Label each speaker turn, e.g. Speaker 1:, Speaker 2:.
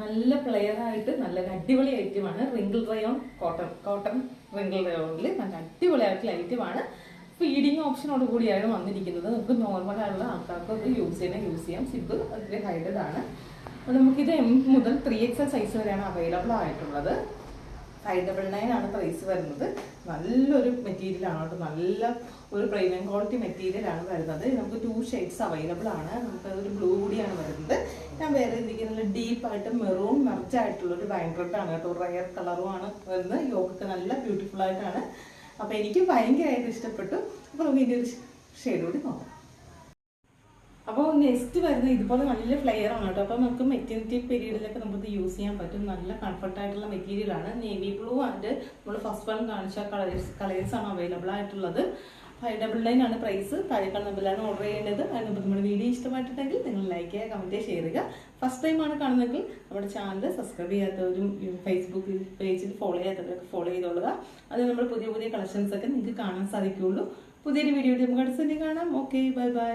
Speaker 1: നല്ല പ്ലെയർ ആയിട്ട് നല്ല അടിപൊളി ഐറ്റമാണ് wrinkle rayon cotton cotton wrinkle റയോണിൽ നല്ല അടിപൊളിയായിട്ടുള്ള ഐറ്റമാണ് ഫീഡിങ് ഓപ്ഷനോട് കൂടിയാണ് വന്നിരിക്കുന്നത്. നമുക്ക് നോർമൽ ആയിട്ടുള്ള ആൾക്കാർക്ക് അത് യൂസ് ചെയ്യണം യൂസ് ചെയ്യാം. സിബ് അതിൽ ഹൈഡഡ് ആണ്. നമുക്കിത് എം മുതൽ ത്രീ എക്സ് എൽ സൈസ് വരെയാണ് അവൈലബിൾ ആയിട്ടുള്ളത്. ഫൈവ് ഡബിൾ നയൻ ആണ് പ്രൈസ് വരുന്നത്. നല്ലൊരു മെറ്റീരിയൽ ആണ് കേട്ടോ. നല്ല ഒരു പ്രീമിയം ക്വാളിറ്റി മെറ്റീരിയൽ ആണ് വരുന്നത്. നമുക്ക് ടു ഷെയ്ഡ്സ് അവൈലബിൾ ആണ്. നമുക്ക് ഒരു ബ്ലൂ കൂടിയാണ് വരുന്നത്. വേറെ ഇരിക്കുന്ന ഡീപ്പായിട്ട് മെറൂൺ മെർച്ച് ആയിട്ടുള്ള ഒരു വൈൻ ആണ് കേട്ടോ. റയർ കളറുമാണ് വരുന്നത് യോക്കൊക്കെ നല്ല ബ്യൂട്ടിഫുൾ ആയിട്ടാണ്. അപ്പോൾ എനിക്ക് ഭയങ്കരമായിട്ട് ഇഷ്ടപ്പെട്ടു. അപ്പോൾ നമുക്ക് ഇതിന്റെ ഒരു ഷെയ്ഡ് കൂടി നോക്കാം. അപ്പോൾ നെക്സ്റ്റ് വരുന്ന ഇതുപോലെ നല്ല ഫ്ലെയർ ആണ് കേട്ടോ. അപ്പോൾ നമുക്ക് മെറ്റേണിറ്റി പീരീഡിലൊക്കെ നമുക്ക് യൂസ് ചെയ്യാൻ പറ്റും. നല്ല കംഫർട്ട് മെറ്റീരിയലാണ് നേവി ബ്ലൂ ആൻഡ് നമ്മൾ ഫസ്റ്റ് വൺ കാണിച്ച കളേഴ്സ് കളേഴ്സ് ആണ് അവൈലബിൾ ആയിട്ടുള്ളത്. ഫൈവ് ഡബിൾ നയൻ ആണ് പ്രൈസ് താഴേക്കാൾ നമ്പറിലാണ് ഓർഡർ ചെയ്യേണ്ടത്. അതിന് നമ്മുടെ വീഡിയോ ഇഷ്ടമായിട്ടുണ്ടെങ്കിൽ നിങ്ങൾ ലൈക്ക് ചെയ്യുക കമന്റ് ഷെയർ ചെയ്യുക. ഫസ്റ്റ് ടൈം ആണ് കാണുന്നതെങ്കിൽ നമ്മുടെ ചാനൽ സബ്സ്ക്രൈബ് ചെയ്യാത്തവരും ഫേസ്ബുക്ക് പേജിൽ ഫോളോ ചെയ്യാത്തവരൊക്കെ ഫോളോ ചെയ്തോളുക. അത് നമ്മൾ പുതിയ പുതിയ കളക്ഷൻസ് ഒക്കെ നിങ്ങൾക്ക് കാണാൻ സാധിക്കുകയുള്ളൂ. പുതിയൊരു വീഡിയോ നമുക്ക് തന്നെ കാണാം. Okay bye bye